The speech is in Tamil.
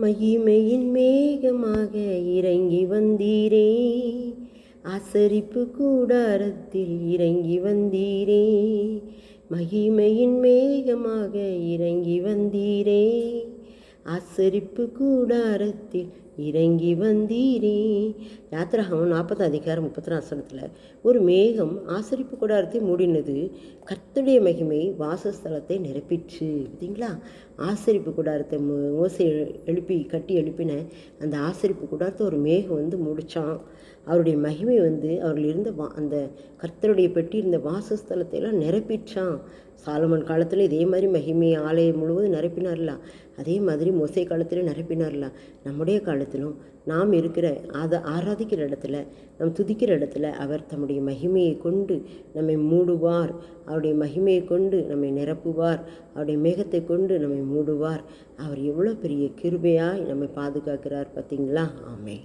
மகிமையின் மேகமாக இறங்கி வந்தீரே. ஆசரிப்பு கூடாரத்தில் இறங்கி வந்தீரே. மகிமையின் மேகமாக இறங்கி வந்தீரே. ஆசரிப்பு கூடாரத்தில் இறங்கி வந்தீரே. யாத்திராகமம் நாற்பது அதிகாரம் முப்பத்தி நாசனத்தில் ஒரு மேகம் ஆசரிப்பு கூடாரத்தை மூடினது கர்த்தருடைய மகிமை வாசஸ்தலத்தை நிரப்பிச்சு பார்த்தீங்களா? ஆசரிப்பு கூடாரத்தை ஓசை எழுப்பி கட்டி எழுப்பின அந்த ஆசரிப்பு கூடாரத்தை ஒரு மேகம் வந்து முடித்தான் அவருடைய மகிமை வந்து அவர்கள் இருந்த வா அந்த கர்த்தருடைய பெட்டி இருந்த வாசஸ்தலத்தை எல்லாம் நிரப்பிச்சான். சாலமன் காலத்தில் இதே மாதிரி மகிமை ஆலயம் முழுவதும் நிரப்பினார்ல? அதே மாதிரி மொசை காலத்தில் நிரப்பினார்ல? நம்முடைய காலத்திலும் நாம் இருக்கிற அதை ஆராதிக்கிற இடத்துல நம் துதிக்கிற இடத்துல அவர் தம்முடைய மகிமையை கொண்டு நம்மை மூடுவார். அவருடைய மகிமையை கொண்டு நம்மை நிரப்புவார். அவருடைய மேகத்தை கொண்டு நம்மை மூடுவார். அவர் எவ்வளோ பெரிய கிருபையாய் நம்மை பாதுகாக்கிறார் பார்த்தீங்களா? ஆமே